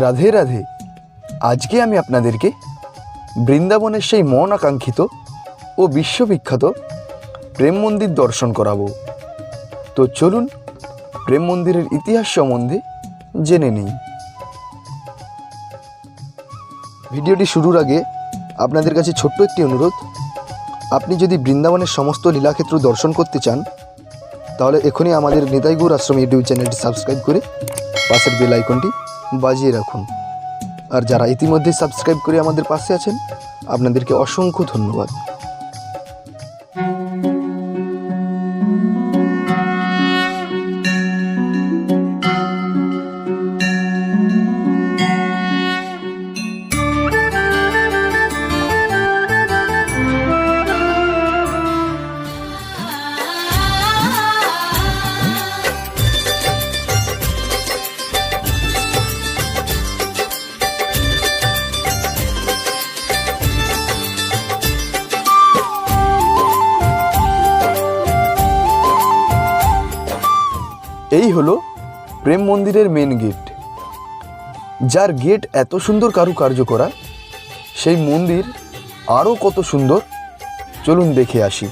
রাধে রাধে। আজকে আমি আপনাদেরকে বৃন্দাবনের সেই মন আকাঙ্ক্ষিত ও বিশ্ববিখ্যাত প্রেম মন্দির দর্শন করাবো। তো চলুন প্রেম মন্দিরের ইতিহাস সম্বন্ধে জেনে নিই। ভিডিওটি শুরুর আগে আপনাদের কাছে ছোট্ট একটি অনুরোধ। আপনি যদি বৃন্দাবনের সমস্ত লীলাক্ষেত্র দর্শন করতে চান, তাহলে এখনই আমাদের নেতাইগুর আশ্রম ইউটিউব চ্যানেলটি সাবস্ক্রাইব করে পাশের বেল আইকনটি বাজিয়ে রাখুন। আর যারা ইতিমধ্যে সাবস্ক্রাইব করে আমাদের পাশে আছেন আপনাদেরকে অসংখ্য ধন্যবাদ। এই হলো প্রেম মন্দিরের মেন গেট যার গেট এত সুন্দর কারুকার্য করা, সেই মন্দির আরও কত সুন্দর? চলুন দেখে আসি।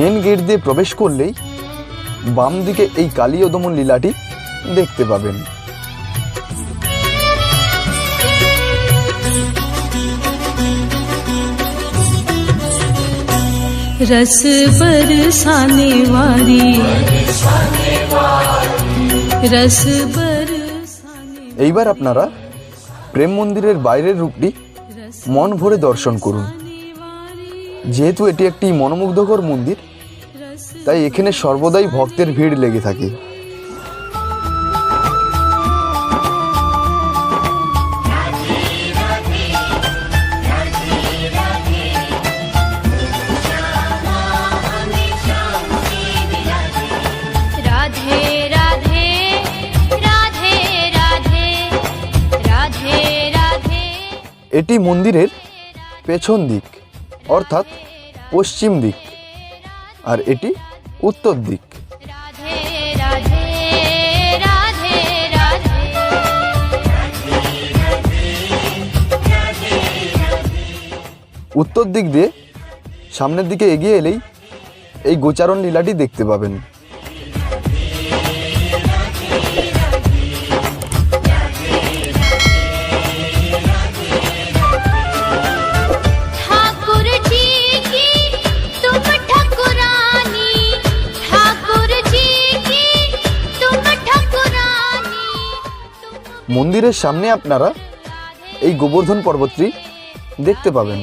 মেন গেট দিয়ে প্রবেশ করলেই বাম দিকে এই কালীয় দমন লীলাটি দেখতে পাবেন रस बरसाने वाली रस बरसाने এইবার আপনারা প্রেম মন্দিরের বাইরের রূপটি মন ভরে দর্শন করুন যেহেতু এটি একটি মনোমুগ্ধকর মন্দির তাই এখানে সর্বদাই ভক্তের ভিড় লেগে থাকে। এটি মন্দিরের পেছন দিক। অর্থাৎ পশ্চিম দিক আর এটি উত্তর দিক। উত্তর দিক দিয়ে সামনের দিকে এগিয়ে এলেই এই গোচারণ লীলাটি দেখতে পাবেন। মন্দিরের সামনে আপনারা এই গোবর্ধন পর্বতটি দেখতে পাবেন।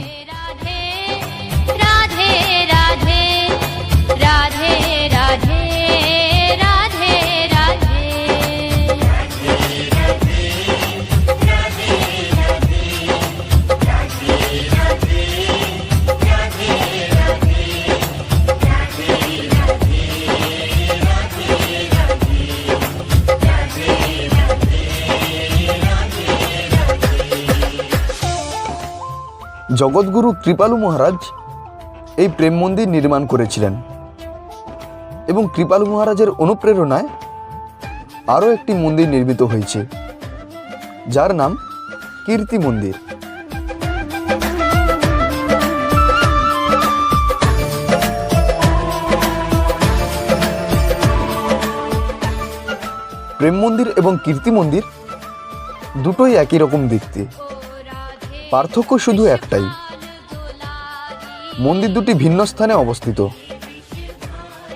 জগৎগুরু কৃপালু মহারাজ এই প্রেম মন্দির নির্মাণ করেছিলেন এবং কৃপালু মহারাজের অনুপ্রেরণায় আরও একটি মন্দির নির্মিত হয়েছে, যার নাম কীর্তি মন্দির। প্রেম মন্দির এবং কীর্তি মন্দির দুটোই একই রকম দেখতে। পার্থক্য শুধু একটাই। মন্দির দুটি ভিন্ন স্থানে অবস্থিত।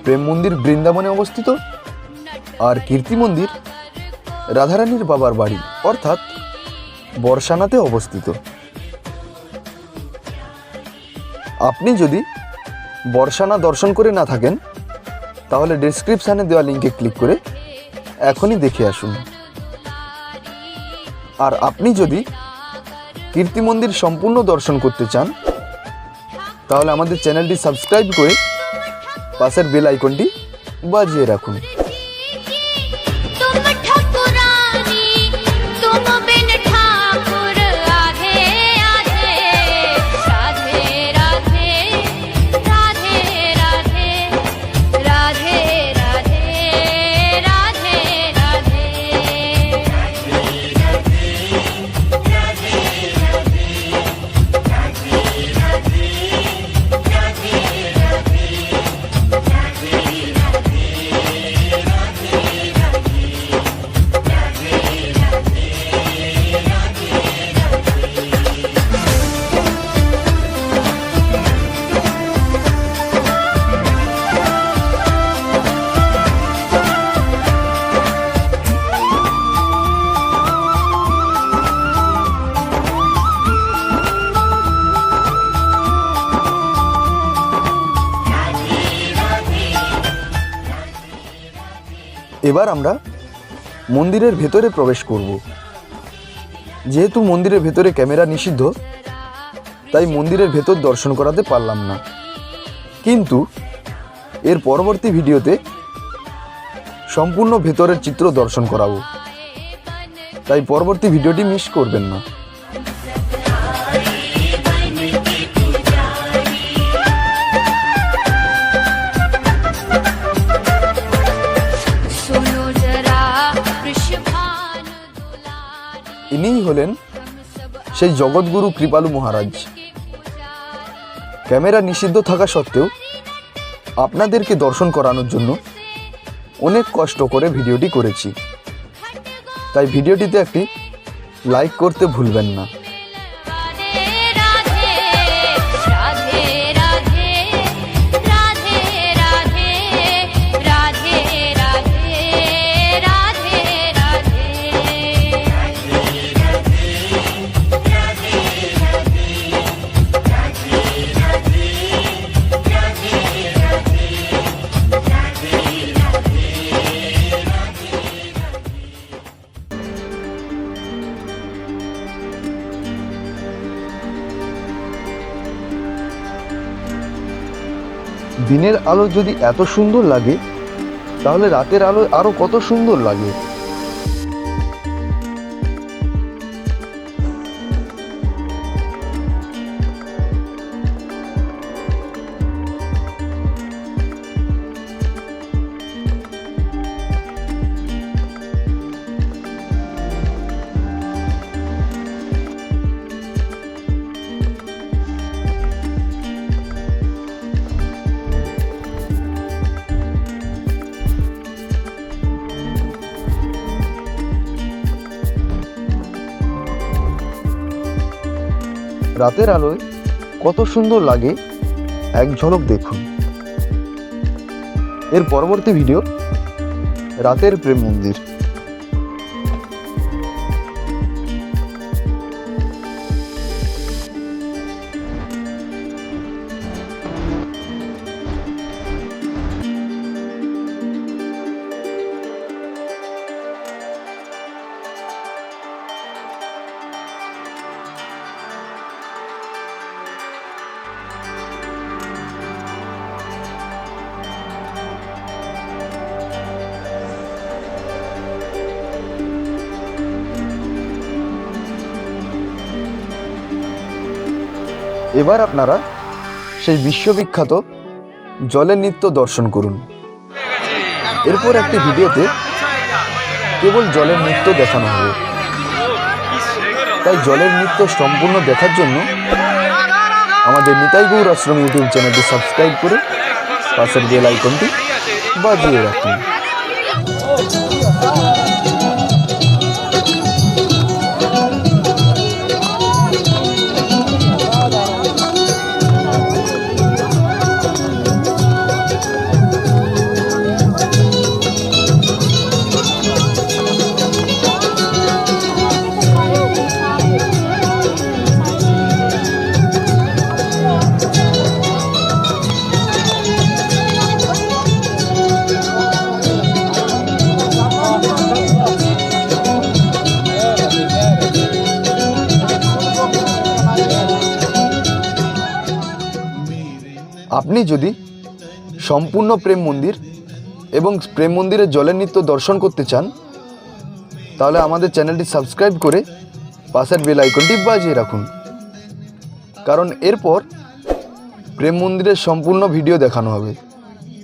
প্রেম মন্দির বৃন্দাবনে অবস্থিত আর কীর্তি মন্দির রাধারানীর বাবার বাড়ি, অর্থাৎ বর্ষানাতে অবস্থিত। আপনি যদি বর্ষানা দর্শন করে না থাকেন, তাহলে ডেসক্রিপশানে দেওয়া লিঙ্কে ক্লিক করে এখনই দেখে আসুন। আর আপনি যদি কীর্তি মন্দির সম্পূর্ণ দর্শন করতে চান, তাহলে আমাদের চ্যানেলটি সাবস্ক্রাইব করে পাশের বেল আইকনটি বাজিয়ে রাখুন। এবার আমরা মন্দিরের ভেতরে প্রবেশ করব। যেহেতু মন্দিরের ভেতরে ক্যামেরা নিষিদ্ধ, তাই মন্দিরের ভেতর দর্শন করাতে পারলাম না। কিন্তু এর পরবর্তী ভিডিওতে সম্পূর্ণ ভেতরের চিত্র দর্শন করাবো। তাই পরবর্তী ভিডিওটি মিস করবেন না। ইনিই হলেন সেই জগৎগুরু কৃপালু মহারাজ। ক্যামেরা নিষিদ্ধ থাকা সত্ত্বেও আপনাদেরকে দর্শন করানোর জন্য অনেক কষ্ট করে ভিডিওটি করেছি। তাই ভিডিওটিতে একটি লাইক করতে ভুলবেন না। দিনের আলো যদি এত সুন্দর লাগে তাহলে রাতের আলো আরও কত সুন্দর লাগে। রাতের আলোয় কত সুন্দর লাগে এক ঝলক দেখুন। এর পরবর্তী ভিডিও রাতের প্রেম মন্দির। এবার আপনারা সেই বিশ্ববিখ্যাত জলের নৃত্য দর্শন করুন। এরপর একটি ভিডিওতে কেবল জলের নৃত্য দেখানো হবে। তাই জলের নৃত্য সম্পূর্ণ দেখার জন্য আমাদের নিতাই গৌর আশ্রম ইউটিউব চ্যানেলটি সাবস্ক্রাইব করে পাশের বেল আইকনটি বাজিয়ে রাখুন। আপনি যদি সম্পূর্ণ প্রেম মন্দির এবং প্রেম মন্দিরের জলের নৃত্য দর্শন করতে চান, তাহলে আমাদের চ্যানেলটি সাবস্ক্রাইব করে পাশের বেল আইকনটি বাজিয়ে রাখুন। কারণ এরপর প্রেম মন্দিরের সম্পূর্ণ ভিডিও দেখানো হবে,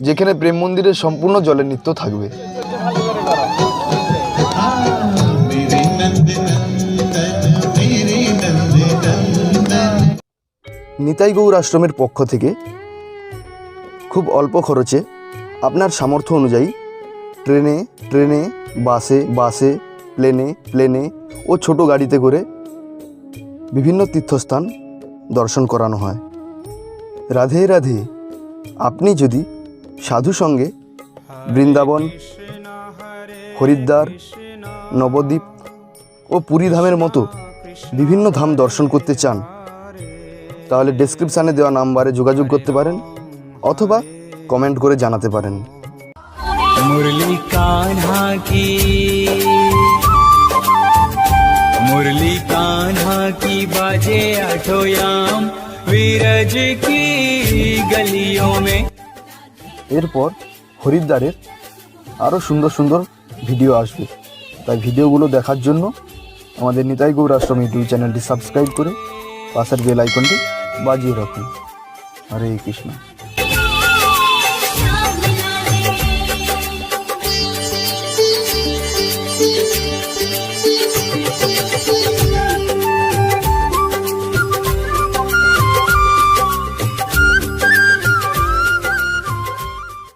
যেখানে প্রেম মন্দিরের সম্পূর্ণ জলের নৃত্য থাকবে। নিতাই গৌর আশ্রমের পক্ষ থেকে খুব অল্প খরচে আপনার সামর্থ্য অনুযায়ী ট্রেনে ট্রেনে, বাসে বাসে, প্লেনে প্লেনে ও ছোট গাড়িতে করে বিভিন্ন তীর্থস্থান দর্শন করানো হয়। রাধে রাধে, আপনি যদি সাধু সঙ্গে বৃন্দাবন, হরিদ্বার, নবদ্বীপ ও পুরী ধামের মতো বিভিন্ন ধাম দর্শন করতে চান, তাহলে ডেসক্রিপশানে দেওয়া নাম্বারে যোগাযোগ করতে পারেন। অথবা কমেন্ট করে জানাতে পারেন। মুরলি কানহা কি মুরলি কানহা কি বাজে আঠোয়াম। বিরজ কি মে এরপর হরিদ্বারের আরও সুন্দর সুন্দর ভিডিও আসবে। তাই ভিডিওগুলো দেখার জন্য আমাদের নিতাই গৌরাশ্রম ইউটিউব চ্যানেলটি সাবস্ক্রাইব করে পাশের বেল আইকনটি বাজিয়ে রাখুন। হরে কৃষ্ণ।